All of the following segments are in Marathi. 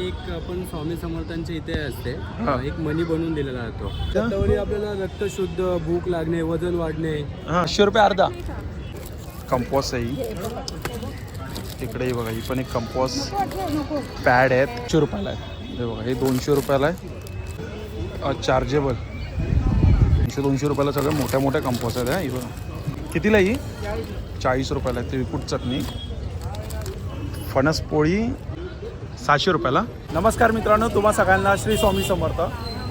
एक आपण स्वामी समर्थांच्या इथे असते. एक मनी बनवून दिलेला जातो त्याच्यावर आपल्याला रक्त शुद्ध भूक लागणे वजन वाढणे. पाचशे रुपये अर्धा. कंपॉस आहे ही. बघा ही पण एक कंपॉस पॅड आहेत. दोनशे रुपयाला आहे हे बघा हे दोनशे रुपयाला आहे. चार्जेबल दोनशे दोनशे रुपयाला सगळ्या मोठ्या मोठ्या कंपॉस आहेत हा, बघा. कितीला ही? चाळीस रुपयाला आहे तिळकुट चटणी. फणस पोळी सहाशे रुपयाला. नमस्कार मित्रांनो तुम्हा सगळ्यांना श्री स्वामी समर्थ.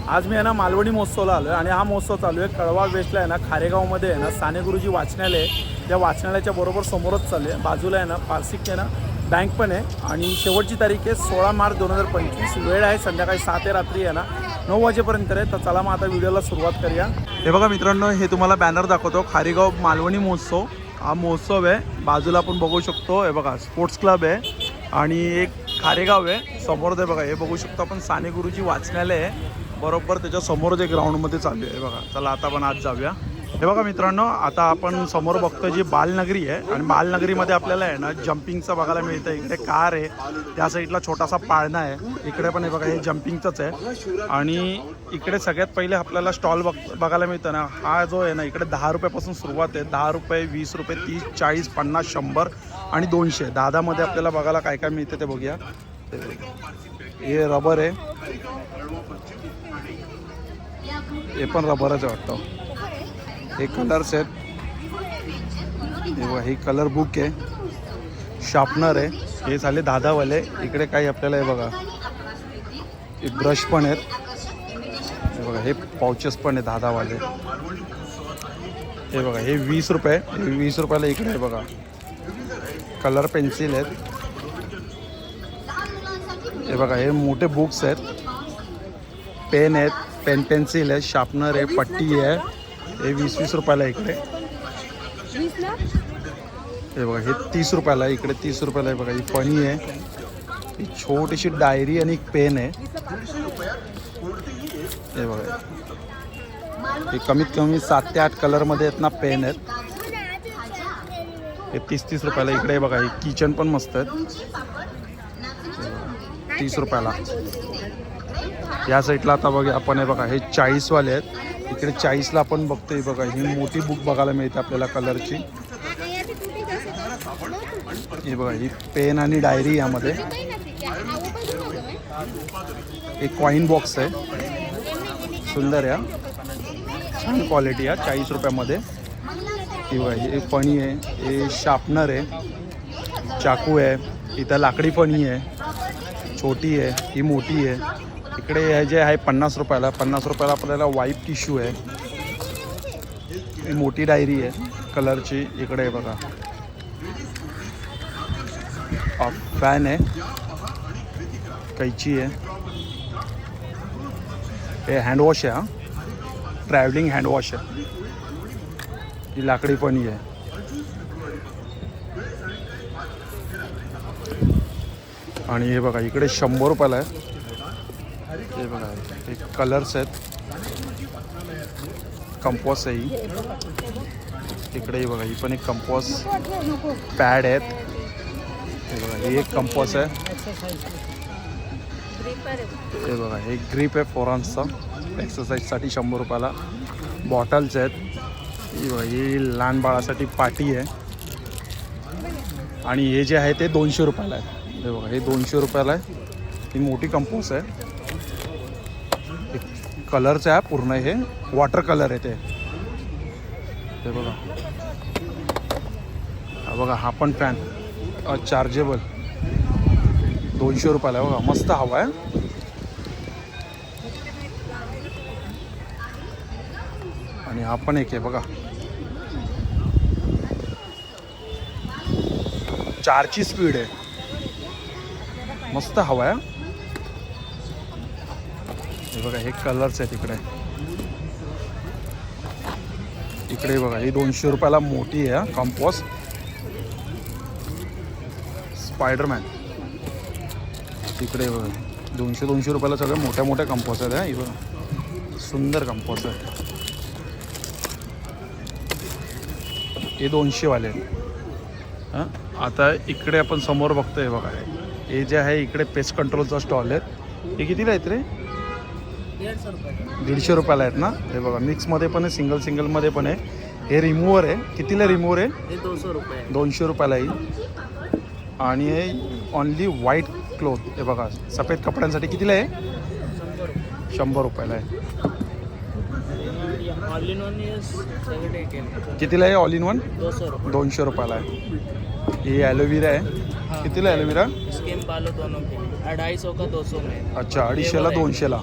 आज मी आहे ना मालवणी महोत्सवला आलो आहे आणि हा महोत्सव चालू आहे. कळवा वेस्टला आहे ना खारेगावमध्ये आहे ना साने गुरुजी वाचनालय आहे. त्या वाचनालयाच्या बरोबर समोरच चालू आहे. बाजूला आहे ना पारसिक आहे ना बँक पण आहे. आणि शेवटची तारीख आहे सोळा मार्च दोन हजार पंचवीस. वेळ आहे संध्याकाळी सात ते रात्री आहे ना नऊ वाजेपर्यंत आहे. तर चला मग आता व्हिडिओला सुरुवात करूया. हे बघा मित्रांनो हे तुम्हाला बॅनर दाखवतो. खारीगाव मालवणी महोत्सव. हा महोत्सव आहे. बाजूला आपण बघू शकतो. हे बघा स्पोर्ट्स क्लब आहे. आणि एक खारेगाव आहे. समोर ते बघा हे बघू शकतो आपण साने गुरुजी वाचनालय आहे. बरोबर त्याच्यासमोर जे ग्राउंडमध्ये चालू आहे. बघा चला आता आपण आज जाऊया. हे बघा मित्रांनो आता आपण समोर बघतो जी बालनगरी आहे आणि बालनगरीमध्ये आपल्याला आहे ना जम्पिंगचं बघायला मिळतं इकडे कार आहे त्या साईडला छोटासा पाळणा आहे. इकडे पण हे बघा हे जम्पिंगचंच आहे. आणि इकडे सगळ्यात पहिले आपल्याला स्टॉल बघ बघायला मिळतं ना हा जो आहे ना इकडे दहा रुपयापासून सुरुवात आहे. दहा रुपये वीस रुपये तीस चाळीस पन्नास शंभर आणि दोनशे. दादामध्ये आपल्याला बघायला काय काय मिळतं ते बघूया. हे रबर आहे. हे पण रबरच वाटतं. हे कलर्स आहेत. हे बघा हे कलर बुक आहे. शार्पनर आहे. हे झाले दादावाले. इकडे काही आपल्याला हे बघा हे ब्रश पण आहेत. हे बघा हे पाउचेस पण आहे दादावाले. हे बघा हे वीस रुपये. हे वीस रुपयाला इकडे आहे बघा. कलर पेन्सिल आहेत. हे बघा हे मोठे बुक्स आहेत. पेन आहेत पेन पेन्सिल आहे शार्पनर आहे पट्टी आहे. हे वीस वीस रुपयाला इकडे. हे बघा हे तीस रुपयाला इकडे तीस रुपयाला आहे बघा ही फणी आहे. ही छोटीशी डायरी आणि एक पेन आहे. हे बघा. हे कमीत कमी सात ते आठ कलरमध्ये आहेत ना पेन आहेत. हे तीस तीस रुपयाला इकडे बघा. हे किचन पण मस्त आहेत. तीस रुपयाला. या साईडला आता बघा आपण. हे बघा हे चाळीसवाले आहेत. इकडे चाळीसला आपण बघतोय बघा ही मोठी बुक बघायला मिळते आपल्याला कलरची हे बघा ही पेन आणि डायरी यामध्ये. एक कॉईन बॉक्स आहे. सुंदर या. छान क्वालिटी आहे चाळीस रुपयामध्ये. ही बघा एक फणी आहे हे शार्पनर आहे. चाकू आहे इथं लाकडी फणी आहे. छोटी आहे ही मोठी आहे. इकडे हे जे आहे पन्नास रुपयाला पन्नास रुपयाला आपल्याला वाईप टिश्यू आहे. ही मोठी डायरी आहे कलरची इकडे आहे बघा. फॅन आहे. कैची आहे. हे हँडवॉश आहे हा. ट्रॅव्हलिंग हँडवॉश आहे. ही लाकडी पण आहे. आणि हे बघा इकडे शंभर रुपयाला आहे. हे बघा हे कलर्स आहेत. कंपॉस आहे ही. इकडेही बघा ही पण एक कंपॉस पॅड आहेत. हे बघा ही एक कंपॉस आहे. हे बघा हे ग्रीप आहे फोरान्सचा एक्सरसाइजसाठी शंभर रुपयाला. बॉटल्स आहेत. ही बघा ही लहान बाळासाठी पाटी आहे. आणि हे जे आहे ते दोनशे रुपयाला आहे. हे बघा हे दोनशे रुपयाला आहे. ही मोठी कंपोस आहे. कलरचं आहे पूर्ण हे. वॉटर कलर आहे ते. बघा. हा बघा हा पण फॅन चार्जेबल दोनशे रुपयाला आहे बघा. मस्त हवा आहे. आणि हा पण एक आहे बघा. चारची स्पीड आहे. मस्त हवा आहे. बघा हे कलर्स आहेत इकडे. इकडे बघा ही दोनशे रुपयाला मोठी आहे कंपोस्ट स्पायडरमॅन इकडे बघा दोनशे दोनशे रुपयाला सगळ्या मोठ्या मोठ्या कंपोस्ट आहेत हा, बघा. सुंदर कंपोस आहे. हे दोनशेवाले आहेत. हां आता इकडे आपण समोर बघतोय बघा. हे जे आहे इकडे पेस्ट कंट्रोलचा स्टॉल आहे. हे कितीला आहेत रे? दीडशे रुपयाला आहेत ना? हे बघा मिक्समध्ये पण आहे सिंगल सिंगलमध्ये पण आहे. हे रिमूव्हर आहे. कितीला रिमूव्हर आहे? दोनशे रुपयाला येईल. आणि हे ऑनली व्हाईट क्लोथ हे बघा सफेद कपड्यांसाठी कितीला आहे? शंभर रुपयाला आहे. कितीला आहे ऑल इन वन दोनशे रुपयाला आहे. ही ॲलोविरा आहे. कितीला ॲलोविरा स्किन बालो दोनों के अढ़ाई सौ का दो सौ में. अच्छा अडीचशेला दोनशेला.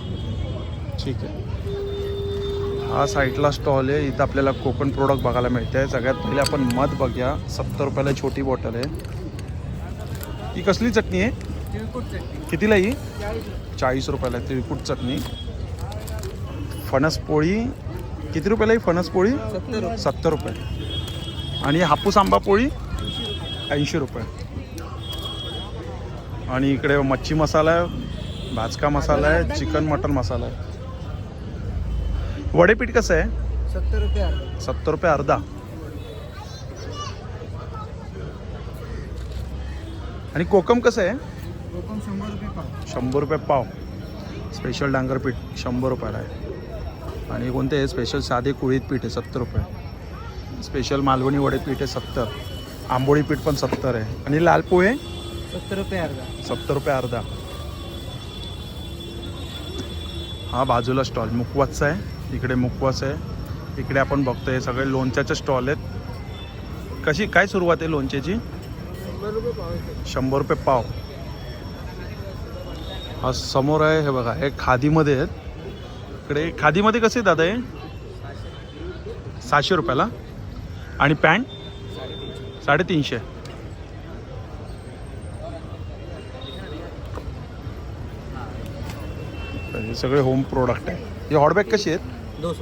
ठीक आहे. हा साईडला स्टॉल आहे. इथं आपल्याला कोकण प्रोडक्ट बघायला मिळते आहे सगळ्यात पहिले आपण मध बघूया. सत्तर रुपयाला छोटी बॉटल आहे. ही कसली चटणी आहे? कितीला ही? चाळीस रुपयाला आहे तिळकुट चटणी. फणस पोळी. किती रुपयाला ही फणस पोळी? सत्तर रुपये. आणि हापूस आंबा पोळी? ऐंशी रुपये. आणि इकडे मच्छी मसाला आहे भाजका मसाला आहे चिकन मटन मसाला आहे. वडेपीठ कसं आहे? सत्तर रुपये सत्तर रुपये अर्धा. आणि कोकम कसं आहे? शंभर रुपये पाव. शंभर रुपये पाव. स्पेशल डांगर पीठ शंभर रुपयाला आहे. आणि कोणते आहे? स्पेशल साधे कुळीत पीठ आहे सत्तर रुपये. स्पेशल मालवणी वडे पीठ आहे सत्तर. आंबोळी पीठ पण सत्तर आहे. आणि लाल पोहे? सत्तर रुपये अर्धा. सत्तर रुपये अर्धा. हा बाजूला स्टॉल. मुकवासचा आहे. इकडे मुकवास आहे. इकडे आपण बघतोय हे सगळे लोणच्याचे स्टॉल आहेत. कशी काय सुरुवात आहे लोणच्याची? शंभर रुपये पाव. हा समोर आहे हे बघा हे खादीमध्ये आहेत. इकडे खादीमध्ये कसे दादा हे? सहाशे रुपयाला. आणि पॅन्ट साडेतीनशे. हे सगळे होम प्रोडक्ट आहे हे हॉटबॅग कशी आहेत? दो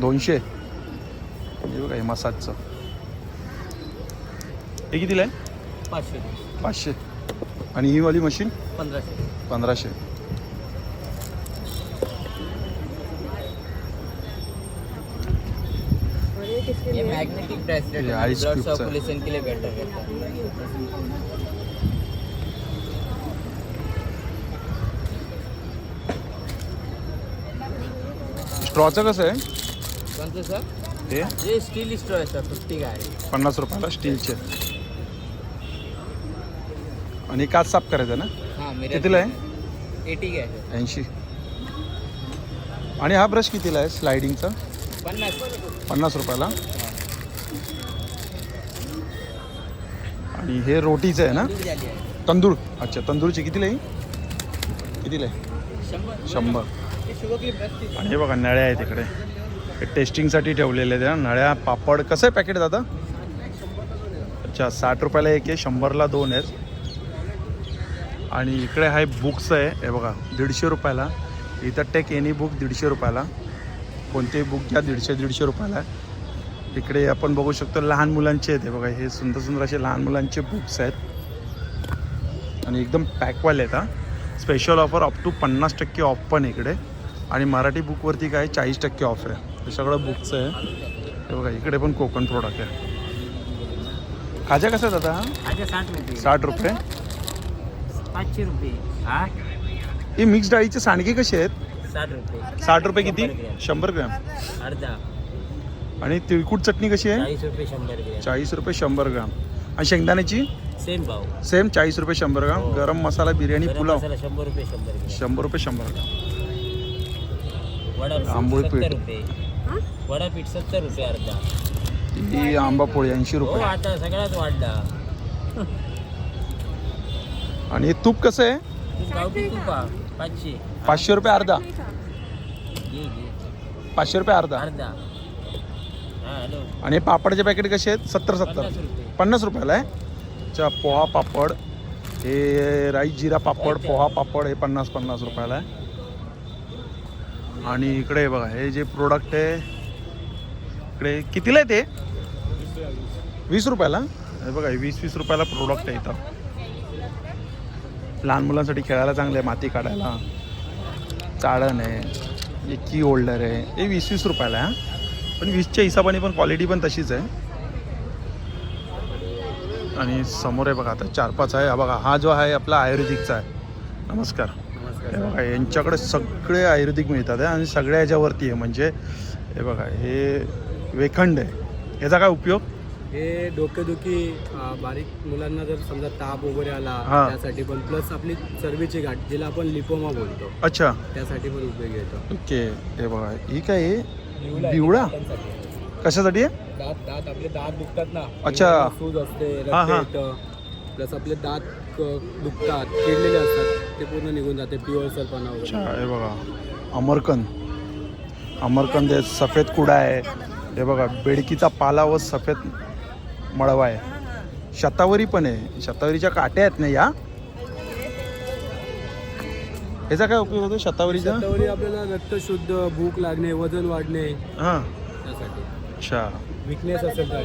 दोनशे. हे बघा हे मसाजचं. हे कितीला आहे? पाचशे. पाचशे. आणि ही वाली मशीन पंधराशे. पंधराशे. ये मैग्नेटिक ब्रेसलेट ये है ब्लड। सर्कुलेशन के लिए बेटर रहता है स्ट्रॉचं कसं आहे? सर हे ये स्टील स्ट्रॉ है सर फिफ्टी का है पन्नास रुपयाला स्टीलचे आणि काच साफ करायचं ना? हाँ कितीला आहे? एटी का है सर ऐंशी. आणि हा ब्रश कितीला आहे स्लायडिंगचा पन्नास. पन्नास रुपयाला. आणि हे रोटीचं आहे ना? आहे. तंदूर. अच्छा तंदूरची कितीला आहे? कितीला आहे? शंभर. शंभर. हे आणि हे बघा नळ्या आहेत इकडे. हे टेस्टिंगसाठी ठेवलेले आहेत. ना नळ्या पापड कसं आहे पॅकेट दादा? अच्छा साठ रुपयाला एक आहे शंभरला दोन आहेत. आणि इकडे आहे बुक्स आहे. हे बघा दीडशे रुपयाला. इथं टेक एनी बुक दीडशे रुपयाला. कोणतेही बुक घ्या दीडशे दीडशे रुपयाला. इकडे आपण बघू शकतो लहान मुलांचे आहेत. हे बघा हे सुंदर सुंदर असे लहान मुलांचे बुक्स आहेत. आणि एकदम पॅकवाले आहेत हा. स्पेशल ऑफर अप टू पन्नास टक्के ऑफ पण इकडे. आणि मराठी बुकवरती काय चाळीस टक्के ऑफ आहे. हे सगळं बुकचं आहे. हे बघा इकडे पण कोकण प्रोडक्ट आहे. खाजा कसं दादा? साठ रुपये. पाचशे रुपये. हा? मिक्स डाळीचे सांडगे कसे आहेत? साठ रुपये. साठ रुपये किती? शंभर ग्रॅम. अर्धा. आणि तिळकुट चटणी कशी आहे? चाळीस रुपये शंभर ग्रॅम. चाळीस रुपये शंभर ग्राम. आणि शेंगदाण्याची? सेम भाव. सेम चाळीस रुपये शंभर ग्राम. हो. गरम मसाला बिर्याणी पुलाव. शंभर रुपये शंभर ग्रॅम. शंभर रुपये शंभर ग्राम. आंबोळी पीठ. रुपये. वडा पीठ सत्तर रुपये अर्धा. ही आंबा पोळी ऐंशी हो रुपये आता सगळ्यात वाढला. आणि हे तूप कसं आहे? तू गावठी तुपा पाचशे. पाचशे रुपये अर्धा. घे घे. पाचशे रुपये अर्धा. अर्धा. हा हॅलो. आणि हे पापडचे पॅकेट कसे आहेत? सत्तर सत्तर. पन्नास रुपये. पन्नास रुपयाला आहे? अच्छा पोहा पापड. हे राईस जिरा पापड पोहा पापड हे पन्नास पन्नास रुपयाला आहे. आणि इकडे बघा हे जे प्रोडक्ट आहे इकडे कितीला आहे ते? वीस रुपयाला? हे बघा वीस वीस रुपयाला प्रोडक्ट आहे इथं. लहान मुलांसाठी खेळायला चांगलं आहे माती काढायला. चाळण आहे एक की होल्डर आहे हे वीस वीस रुपयाला आहे पण वीसच्या हिशोबाने पण क्वालिटी पण तशीच आहे. आणि समोर आहे बघा आता चार पाच आहे. हा बघा हा जो आहे आपला आयुर्वेदिकचा आहे. नमस्कार. हे बघा यांच्याकडे सगळे आयुर्वेदिक मिळतात आहे आणि सगळ्या याच्यावरती आहे. म्हणजे हे बघा हे वेखंड आहे. याचा काय उपयोग? हे डोकेदुखी अं, बारीक मुलांना जर समजा ताप वगैरे आला हा. त्यासाठी पण. प्लस आपली चरबीची गाठ जिला आपण लिपोमा बोलतो. अच्छा. त्यासाठी पण उपयोगी येतो. ओके. हे बघा ही काय आहे? बिवडा कशासाठी आहे? दात दात आपले दात दुखतात ना. अच्छा. सूज असते हा, रक्त हा. येतं. प्लस आपले दात क- दुखतात किडलेले असतात. ते पूर्ण निघून जाते पिवळसरपणा अच्छा वगैरे. हे बघा. अमरकंद. अमरकंद आहे सफेद कुडा आहे. हे बघा बेडकीचा पाला व सफेद मळवा आहे. शतावरी पण आहे. शतावरीच्या काट्या आहेत ना या? याचा काय उपयोग होतो शतावरीचा? शतावरी आपल्याला रक्त शुद्ध भूक लागणे वजन वाढणे हां. त्यासाठी अच्छा. विकनेस असेल तर.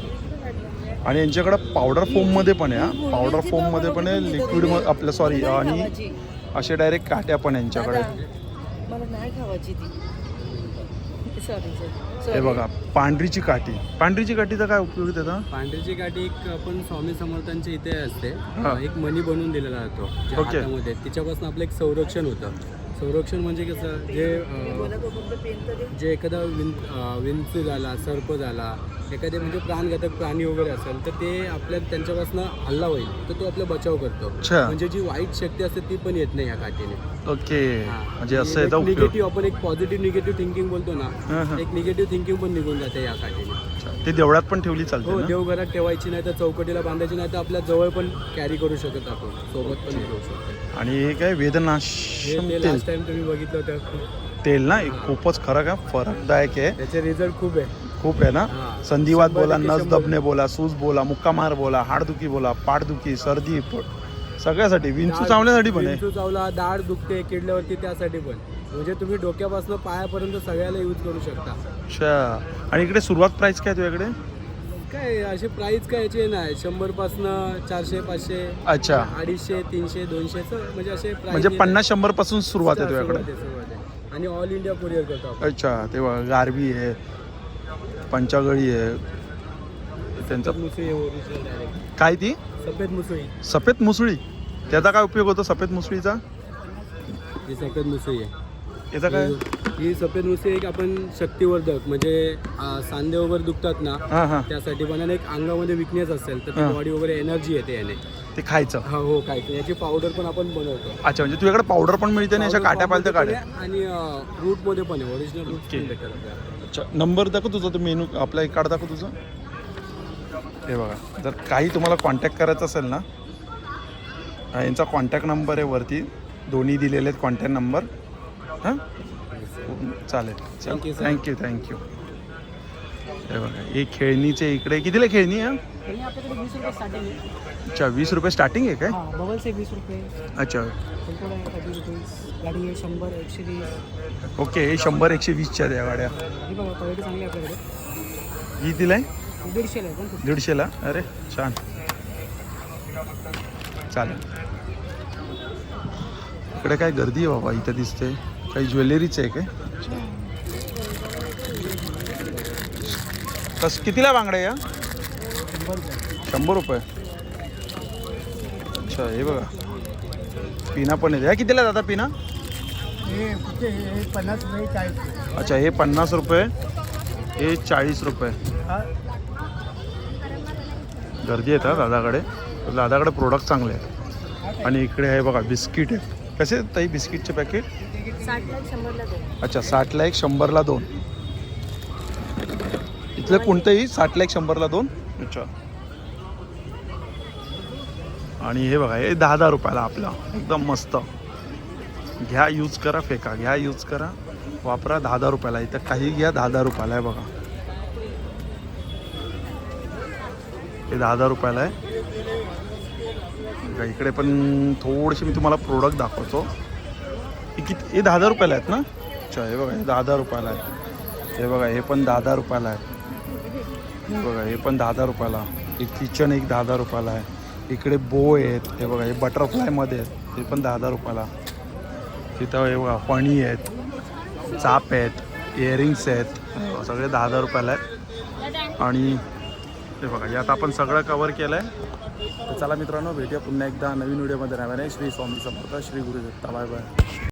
आणि यांच्याकडं पावडर फोममध्ये पण आहे हा. पावडर फोममध्ये पण आहे लिक्विड आपलं सॉरी आणि असे डायरेक्ट काट्या पण यांच्याकडे. मला नाही खावायची ती. सॉरी हे बघा पांढरीची काठी. पांढरीची काठीचा काय उपयोग आहे त्याचा पांढरीची गाठी एक आपण स्वामी समर्थांच्या इथे असते. हा. एक मणी बनवून दिलेला जातो ज्या ओके. हातामध्ये. तिच्यापासून आपलं एक संरक्षण होतं. संरक्षण म्हणजे कसं जे जे एखादा विं विंचू झाला सर्प झाला एखादे म्हणजे प्राणघातक प्राणी वगैरे असेल तर ते आपल्या त्यांच्यापासून हल्ला होईल तर तो आपला बचाव करतो. म्हणजे जी वाईट शक्ती असते ती पण येत नाही या काठीने. ओके. म्हणजे असं निगेटिव्ह आपण एक पॉझिटिव्ह निगेटिव्ह थिंकिंग बोलतो ना. एक निगेटिव्ह थिंकिंग पण निघून जाते या काठीने. ते देवळात पण ठेवली चालते हो देवघरात ठेवायची नाही तर चौकटीला बांधायची नाही तर आपल्या जवळ पण कॅरी करू शकत आपण. सोबत पण घेऊ शकतो. आणि हे काय वेदनाशम ते तेल. लास्ट टाइम तुम्ही बघितलं होतं खूप- तेल ना? हे खूपच खरं का? फरकदायक आहे. त्याचे रिझल्ट खूप आहे. खूप आहे ना? हा. संधिवात शंभर बोला टक्के नस शंभर. दबणे बोला सूज बोला मुक्कामार बोला हाडदुखी बोला पाठदुखी सर्दी पोट सगळ्यासाठी. विंचू चावण्यासाठी पण आहे. विंचू चावला दाढ दुखते किडल्यावरती त्यासाठी पण. म्हणजे तुम्ही डोक्यापासून पायापर्यंत सगळ्याला यूज करू शकता. अच्छा. आणि इकडे सुरुवात प्राइस काय तुझ्याकडे? काय असे प्राइस काय याचे नाही. शंभर पासनं चारशे पाचशे अच्छा. अडीचशे तीनशे दोनशे म्हणजे असे price म्हणजे. पन्नास शंभरपासून सुरुवात आहे सुरुवात तुझ्याकडे? आहे, सुरुवात आहे. आणि ऑल इंडिया कुरिअर करतो आपण. अच्छा तेव्हा गारबी आहे पंचागळी आहे त्यांचं मुसळी आहे original direct. काय ती? सफेद मुसळी. सफेद मुसळी. त्याचा काय उपयोग होतो सफेद मुसळीचा? ही सफेद मुसळी आहे. याचा काय? ही सफेद मुसळी एक आपण शक्तिवर्धक म्हणजे अं, सांधे वगैरे दुखतात ना हां हां. त्यासाठी पण एक अंगामध्ये विकनेस असेल तर हा. बॉडी वगैरे एनर्जी येते याने. ते खायचं. हा हो काय ते. याची पावडर पण आपण बनवतो. अच्छा म्हणजे तुझ्याकडे पावडर पण मिळते आणि अशा Powder काट्या पालत्या पण आहे आणि रूटमध्ये पण आहे. Original route Okay. पण भेटेल आपल्याला. अच्छा नंबर दाखव तुझा तो मेनू आपला एक कार्ड दाखव तुझं. हे बघा जर काही तुम्हाला कॉन्टॅक्ट करायचं असेल ना हा, यांचा कॉन्टॅक्ट नंबर आहे वरती. दोन्ही दिलेले आहेत कॉन्टॅक्ट नंबर हां? चालेल sir. थँक्यू थँक्यू हे बघा हे खेळणीचे इकडे कितीला खेळणी आहे? अच्छा वीस रुपये स्टार्टिंग आहे काय? हा बबल्स वीस रुपये. अच्छा. शंभर एकशे वीस. ओके शंभर एकशे वीसच्या आहेत या गाड्या. ही दिलाय? दीडशेला अरे छान. चालेल. इकडे काय गर्दी आहे बाबा इथं दिसते काही ज्वेलरीच आहे काय? कस कितीला बांगड्या या? शंभर रुपये. अच्छा हे बघा. पिना पण येते ह्या कितीला दादा पिना? कुठे पन्नास रुपये चाळीस. अच्छा हे पन्नास रुपये. हे चाळीस रुपये. गर्दी येतात दादाकडे. दादाकडे प्रोडक्ट चांगले आहेत. आणि इकडे आहे बघा बिस्किट आहे कसे आहेत ताई बिस्किटचे पॅकेट अच्छा साठला एक शंभरला दोन. इथलं कोणतंही साठला एक शंभरला दोन. अच्छा. आणि हे बघा हे दहा दहा रुपयाला आपला. एकदम मस्त. घ्या यूज करा फेका. घ्या यूज करा. वापरा दहा दहा रुपयाला. इथं काही घ्या दहा दहा रुपयाला आहे बघा. हे दहा दहा रुपयाला आहे. इकडे पण थोडेसे मी तुम्हाला प्रोडक्ट दाखवतो. किती हे दहा हजार रुपयाला आहेत ना? अच्छा हे बघा हे दहा दहा रुपयाला आहे हे बघा हे पण दहा दहा रुपयाला आहे हे बघा हे पण दहा दहा रुपयाला. एक किचन एक दहा दहा रुपयाला आहे. इकडे बो आहेत हे बघा हे बटरफ्लायमध्ये आहेत हे पण दहा दहा रुपयाला. तिथं हे बघा फणी आहेत चाप आहेत इयरिंग्स आहेत सगळे दहा हजार रुपयाला आहेत. आणि हे बघा यात आपण सगळं कवर केलं आहे तर चला मित्रांनो भेटूया पुन्हा एकदा नवीन व्हिडिओमध्ये नव्याने श्री स्वामी समर्थ श्री गुरुदत्ता. Bye bye.